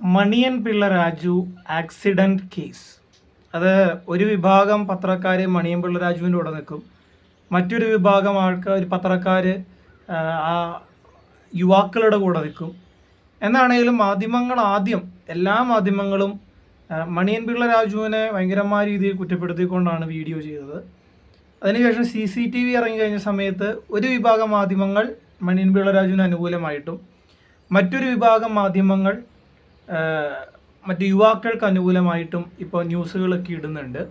Maniyan Pillai Raju accident case അത് ഒരു വിഭാഗം പത്രക്കാർ മണിയൻ പിള്ള രാജുവിന്റെ കൂടെ നിൽക്കും. മറ്റൊരു വിഭാഗം ആൾക്കാർ ഒരു പത്രക്കാർ ആ യുവാക്കളുടെ കൂടെ നിൽക്കും. എന്നാണെങ്കിലും മാധ്യമങ്ങൾ ആദ്യം എല്ലാ മാധ്യമങ്ങളും മണിയൻ പിള്ള രാജുവിനെ ഭയങ്കരമായ രീതിയിൽ കുറ്റപ്പെടുത്തിക്കൊണ്ടാണ് വീഡിയോ ചെയ്തത്. അതിനുശേഷം സി സി ടി വി ഇറങ്ങിക്കഴിഞ്ഞ സമയത്ത് ഒരു വിഭാഗം മാധ്യമങ്ങൾ മണിയൻ പിള്ള രാജുവിന് അനുകൂലമായിട്ടും മറ്റൊരു വിഭാഗം മാധ്യമങ്ങൾ മറ്റ് യുവാക്കൾക്ക് അനുകൂലമായിട്ടും ഇപ്പോൾ ന്യൂസുകളൊക്കെ ഇടുന്നുണ്ട്.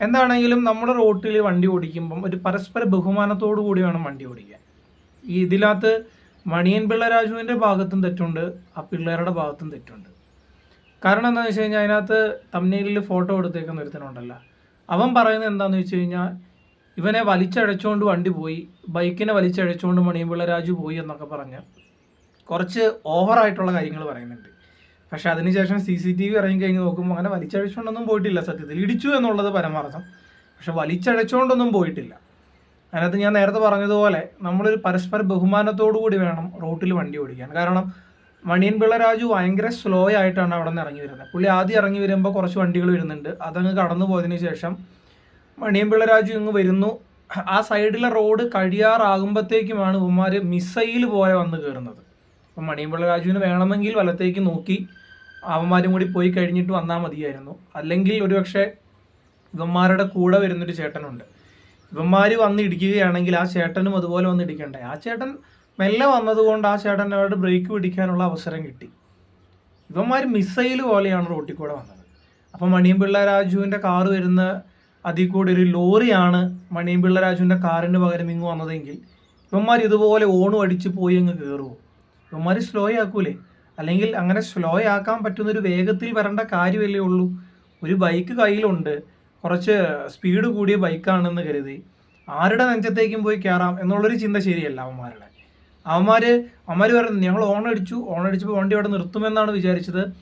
എന്താണെങ്കിലും നമ്മുടെ റോട്ടിൽ വണ്ടി ഓടിക്കുമ്പം ഒരു പരസ്പര ബഹുമാനത്തോടു കൂടി വേണം വണ്ടി ഓടിക്കാൻ. ഈ ഇതിനകത്ത് മണിയൻ പിള്ള രാജുവിന്റെ ഭാഗത്തും തെറ്റുണ്ട് ആ പിള്ളേരുടെ ഭാഗത്തും തെറ്റുണ്ട്. കാരണം എന്താണെന്ന് വെച്ച് കഴിഞ്ഞാൽ അതിനകത്ത് തമ്മിലിൽ ഫോട്ടോ എടുത്തേക്കുന്ന ഒരുത്തനുണ്ടല്ലോ. അവൻ പറയുന്നത് എന്താണെന്ന് വെച്ച് കഴിഞ്ഞാൽ ഇവനെ വലിച്ചഴച്ചുകൊണ്ട് വണ്ടി പോയി ബൈക്കിനെ വലിച്ചഴച്ചുകൊണ്ട് മണിയൻപിള്ള രാജു പോയി എന്നൊക്കെ പറഞ്ഞ് കുറച്ച് ഓവറായിട്ടുള്ള കാര്യങ്ങൾ പറയുന്നുണ്ട്. പക്ഷെ അതിനുശേഷം സി സി ടി വി ഇറങ്ങി കഴിഞ്ഞ് നോക്കുമ്പോൾ അങ്ങനെ വലിച്ചഴച്ചുകൊണ്ടൊന്നും പോയിട്ടില്ല. സത്യത്തിൽ ഇടിച്ചു എന്നുള്ളത് പരമാർത്ഥം. പക്ഷെ വലിച്ചഴച്ചുകൊണ്ടൊന്നും പോയിട്ടില്ല. അതിനകത്ത് ഞാൻ നേരത്തെ പറഞ്ഞതുപോലെ നമ്മളൊരു പരസ്പര ബഹുമാനത്തോടു കൂടി വേണം റോട്ടിൽ വണ്ടി ഓടിക്കാൻ. കാരണം മണിയൻ പിള്ള രാജു ഭയങ്കര സ്ലോ ആയിട്ടാണ് അവിടെ നിന്ന് ഇറങ്ങി വരുന്നത്. പുള്ളി ആദ്യം ഇറങ്ങി വരുമ്പോൾ കുറച്ച് വണ്ടികൾ വരുന്നുണ്ട്. അതങ്ങ് കടന്നു പോയതിന് ശേഷം മണിയൻ പിള്ള രാജു ഇങ്ങ് വരുന്നു. ആ സൈഡിലെ റോഡ് കഴിയാറാകുമ്പോഴത്തേക്കുമാണ് ഉമ്മാർ മിസൈൽ പോലെ വന്ന് കയറുന്നത് അപ്പം മണിയൻ പിള്ള രാജുവിന് വേണമെങ്കിൽ വലത്തേക്ക് നോക്കി. അവന്മാരും കൂടി പോയി കഴിഞ്ഞിട്ട് വന്നാൽ മതിയായിരുന്നു. അല്ലെങ്കിൽ ഒരുപക്ഷെ ഇവന്മാരുടെ കൂടെ വരുന്നൊരു ചേട്ടനുണ്ട്. ഇവന്മാർ വന്ന് ഇടിക്കുകയാണെങ്കിൽ ആ ചേട്ടനും അതുപോലെ വന്ന് ഇടിക്കണ്ടേ? ആ ചേട്ടൻ മെല്ലെ വന്നതുകൊണ്ട് ആ ചേട്ടൻ അവിടെ ബ്രേക്ക് പിടിക്കാനുള്ള അവസരം കിട്ടി. ഇവന്മാർ മിസൈൽ പോലെയാണ് റോട്ടിൽ കൂടെ വന്നത്. അപ്പം മണിയൻപിള്ള രാജുവിന്റെ കാറ് വരുന്ന അതിൽ കൂടി ഒരു ലോറിയാണ് മണിയൻപിള്ള രാജുവിന്റെ കാറിന് പകരം ഇങ്ങ് വന്നതെങ്കിൽ ഇവന്മാർ ഇതുപോലെ ഓണും അടിച്ച് പോയി അങ്ങ് കയറുമോ ഇവന്മാർ സ്ലോ ആക്കൂലേ? അല്ലെങ്കിൽ അങ്ങനെ സ്ലോ ആക്കാൻ പറ്റുന്ന ഒരു വേഗത്തിൽ വരേണ്ട കാര്യമല്ലേ ഉള്ളൂ. ഒരു ബൈക്ക് കയ്യിലുണ്ട്. കുറച്ച് സ്പീഡ് കൂടിയ ബൈക്കാണെന്ന് കരുതി. ആരുടെ നെഞ്ചത്തേക്കും പോയി കയറാം എന്നുള്ളൊരു ചിന്ത ശരിയല്ല അവന്മാരുടെ. അവന്മാർ അവന്മാർ പറയുന്നത് ഞങ്ങൾ ഓൺ അടിച്ചു ഓൺ അടിച്ചപ്പോൾ വണ്ടി അവിടെ നിർത്തുമെന്നാണ് വിചാരിച്ചത്.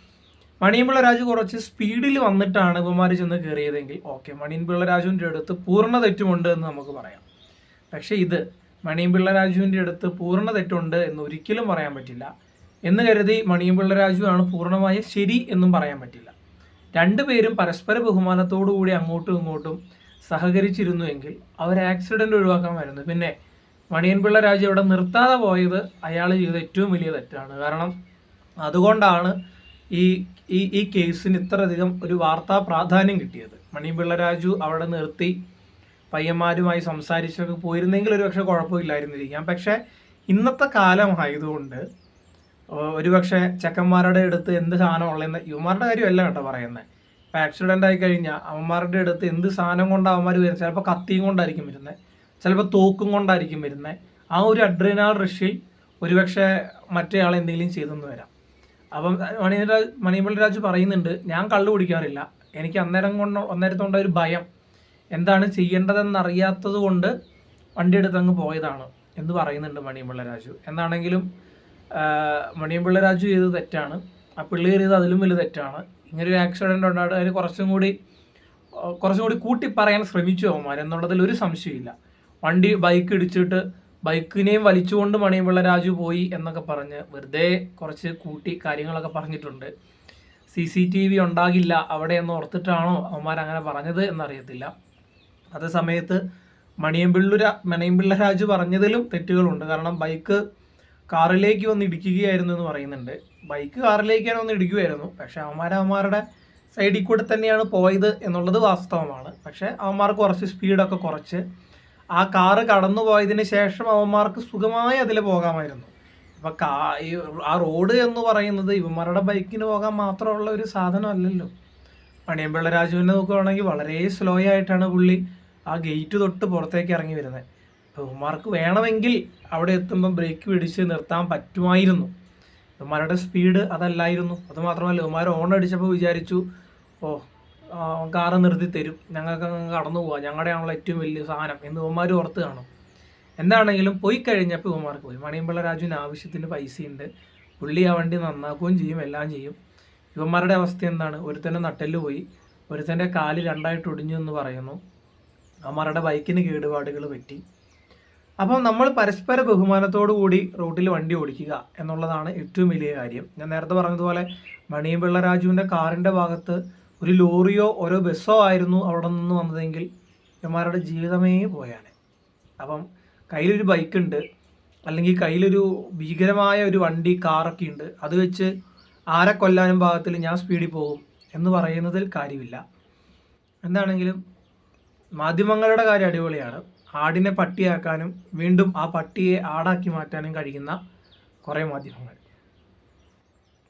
മണിയൻപിള്ള രാജു കുറച്ച് സ്പീഡിൽ വന്നിട്ടാണ് ഇവന്മാർ ചെന്ന് കയറിയതെങ്കിൽ ഓക്കെ മണിയൻപിള്ള രാജുവിന്റെ അടുത്ത് പൂർണ തെറ്റുമുണ്ട് എന്ന് നമുക്ക് പറയാം. പക്ഷേ ഇത് മണിയൻപിള്ള രാജുവിന്റെ അടുത്ത് പൂർണ തെറ്റുണ്ട് എന്ന് ഒരിക്കലും പറയാൻ പറ്റില്ല. എന്ന് കരുതി മണിയമ്പിള്ള രാജു ആണ് പൂർണമായ ശരി എന്നും പറയാൻ പറ്റില്ല. രണ്ടുപേരും പരസ്പര ബഹുമാനത്തോടുകൂടി അങ്ങോട്ടും ഇങ്ങോട്ടും സഹകരിച്ചിരുന്നുവെങ്കിൽ അവർ ആക്സിഡന്റ് ഒഴിവാക്കാമായിരുന്നു പിന്നെ മണിയൻപിള്ള രാജു അവിടെ നിർത്താതെ പോയത് അയാൾ ചെയ്ത ഏറ്റവും വലിയ തെറ്റാണ്. കാരണം അതുകൊണ്ടാണ് ഈ ഈ ഈ കേസിന് ഇത്രയധികം ഒരു വാർത്താ പ്രാധാന്യം കിട്ടിയത്. മണിയൻപിള്ള രാജു അവിടെ നിർത്തി പയ്യന്മാരുമായി സംസാരിച്ചൊക്കെ പോയിരുന്നെങ്കിൽ ഒരു പക്ഷേ കുഴപ്പമില്ലായിരുന്നിരിക്കാം. പക്ഷേ ഇന്നത്തെ കാലമായതുകൊണ്ട് ഒരുപക്ഷെ ചെക്കന്മാരുടെ അടുത്ത് എന്ത് സാധനം ഉള്ളതെന്ന് യുവമാരുടെ കാര്യമല്ല കേട്ടോ പറയുന്നത് ഇപ്പം ആക്സിഡന്റ് ആയി കഴിഞ്ഞാൽ അവന്മാരുടെ അടുത്ത് എന്ത് സാധനം കൊണ്ട് അവന്മാർ വരുന്നത് ചിലപ്പോൾ കത്തിയും കൊണ്ടായിരിക്കും വരുന്നത് ചിലപ്പോൾ തോക്കും കൊണ്ടായിരിക്കും വരുന്നത് ആ ഒരു അഡ്രിനാൽ റഷിൽ ഒരുപക്ഷെ മറ്റേ എന്തെങ്കിലും ചെയ്തെന്ന് വരാം. അപ്പം മണിരാജ് മണിമൽ രാജു പറയുന്നുണ്ട് ഞാൻ കള്ളു കുടിക്കാറില്ല. എനിക്ക് അന്നേരം കൊണ്ട് അന്നേരത്തോണ്ട ഒരു ഭയം. എന്താണ് ചെയ്യേണ്ടതെന്ന് അറിയാത്തത് കൊണ്ട് വണ്ടി എടുത്ത് അങ്ങ് പോയതാണ് എന്ന് പറയുന്നുണ്ട് മണിയമ്പിള്ള രാജു. എന്താണെങ്കിലും ആഹ് മണിയമ്പിള്ള രാജു ചെയ്തത് തെറ്റാണ്. ആ പിള്ളി ചെയ്തത് അതിലും വലിയ തെറ്റാണ്. ഇങ്ങനെ ഒരു ആക്സിഡന്റ് ഉണ്ടായിട്ട് അതിന് കുറച്ചും കൂടി കുറച്ചും കൂടി കൂട്ടി പറയാൻ ശ്രമിച്ചു അവന്മാർ എന്നുള്ളതിൽ ഒരു സംശയമില്ല വണ്ടി ബൈക്ക് ഇടിച്ചിട്ട് ബൈക്കിനെയും വലിച്ചുകൊണ്ട് മണിയമ്പിള്ള രാജു പോയി എന്നൊക്കെ പറഞ്ഞ് വെറുതെ കുറച്ച് കൂട്ടി കാര്യങ്ങളൊക്കെ പറഞ്ഞിട്ടുണ്ട്. സി സി ടി വി ഉണ്ടാകില്ല അവിടെ എന്ന് ഓർത്തിട്ടാണോ അവന്മാർ അങ്ങനെ പറഞ്ഞത് എന്നറിയത്തില്ല. അതേ സമയത്ത് മണിയമ്പിള്ള മണിയമ്പിള്ള രാജു പറഞ്ഞതിലും തെറ്റുകളുണ്ട്. കാരണം ബൈക്ക് കാറിലേക്ക് വന്ന് ഇടിക്കുകയായിരുന്നു എന്ന് പറയുന്നുണ്ട്. ബൈക്ക് കാറിലേക്കാണ് വന്ന് ഇടിക്കുകയായിരുന്നു. പക്ഷെ അവന്മാർ അവന്മാരുടെ സൈഡിൽ കൂടെ തന്നെയാണ് പോയത് എന്നുള്ളത് വാസ്തവമാണ്. പക്ഷേ അവന്മാർക്ക് കുറച്ച് സ്പീഡൊക്കെ കുറച്ച് ആ കാറ് കടന്നു പോയതിന് ശേഷം അവന്മാർക്ക് സുഖമായി അതിൽ പോകാമായിരുന്നു. അപ്പോൾ കാ ആ റോഡ് എന്ന് പറയുന്നത് ഇവന്മാരുടെ ബൈക്കിന് പോകാൻ മാത്രമുള്ള ഒരു സാധനമല്ലല്ലോ പണിയമ്പിള്ള രാജുവിനെ നോക്കുകയാണെങ്കിൽ വളരെ സ്ലോ ആയിട്ടാണ് പുള്ളി ആ ഗേറ്റ് തൊട്ട് പുറത്തേക്ക് ഇറങ്ങി വരുന്നത്. അപ്പോൾ വേണമെങ്കിൽ അവിടെ എത്തുമ്പോൾ ബ്രേക്ക് പിടിച്ച് നിർത്താൻ പറ്റുമായിരുന്നു. ഇവന്മാരുടെ സ്പീഡ് അതല്ലായിരുന്നു. അതുമാത്രമല്ല മാത്രമല്ല ഇവന്മാർ ഓൺ അടിച്ചപ്പോൾ വിചാരിച്ചു ഓ കാറ് നിർത്തി തരും. ഞങ്ങൾക്ക് കടന്നു പോവാം. ഞങ്ങളുടെ ആണല്ലോ ഏറ്റവും വലിയ സാധനം. എന്ന് ഇവന്മാർ ഓർത്ത് കാണും. എന്താണെങ്കിലും പോയി കഴിഞ്ഞപ്പോൾ ഇവന്മാർക്ക് പോയി. മണിയമ്പിള്ള രാജുവിന് ആവശ്യത്തിന് പൈസയുണ്ട്. പുള്ളി ആ വണ്ടി നന്നാക്കുകയും ചെയ്യും എല്ലാം ചെയ്യും. യുവന്മാരുടെ അവസ്ഥ എന്താണ്? ഒരുത്തന്റെ നട്ടെല്ല് പോയി. ഒരുത്തന്റെ കാൽ രണ്ടായിട്ട് ഒടിഞ്ഞു എന്ന് പറയുന്നു. അവന്മാരുടെ ബൈക്കിന് കേടുപാടുകൾ പറ്റി. അപ്പം നമ്മൾ പരസ്പര ബഹുമാനത്തോടു കൂടി റോട്ടിൽ വണ്ടി ഓടിക്കുക എന്നുള്ളതാണ് ഏറ്റവും വലിയ കാര്യം. ഞാൻ നേരത്തെ പറഞ്ഞതുപോലെ മണിയും പിള്ള രാജുവിന്റെ കാറിന്റെ ഭാഗത്ത് ഒരു ലോറിയോ ഓരോ ബസ്സോ ആയിരുന്നു അവിടെ നിന്ന് വന്നതെങ്കിൽ ഇവന്മാരുടെ ജീവിതമേ പോയാണ് അപ്പം കയ്യിലൊരു ബൈക്കുണ്ട് അല്ലെങ്കിൽ കയ്യിലൊരു ഭീകരമായ ഒരു വണ്ടി കാറൊക്കെ ഉണ്ട് അത് വെച്ച് ആരെ കൊല്ലാനും ഭാഗത്തിൽ ഞാൻ സ്പീഡിൽ പോകും എന്ന് പറയുന്നതിൽ കാര്യമില്ല. എന്താണെങ്കിലും മാധ്യമങ്ങളുടെ കാര്യം അടിപൊളിയാണ്. ആടിനെ പട്ടിയാക്കാനും വീണ്ടും ആ പട്ടിയെ ആടാക്കി മാറ്റാനും കഴിയുന്ന കുറേ മാധ്യമങ്ങൾ.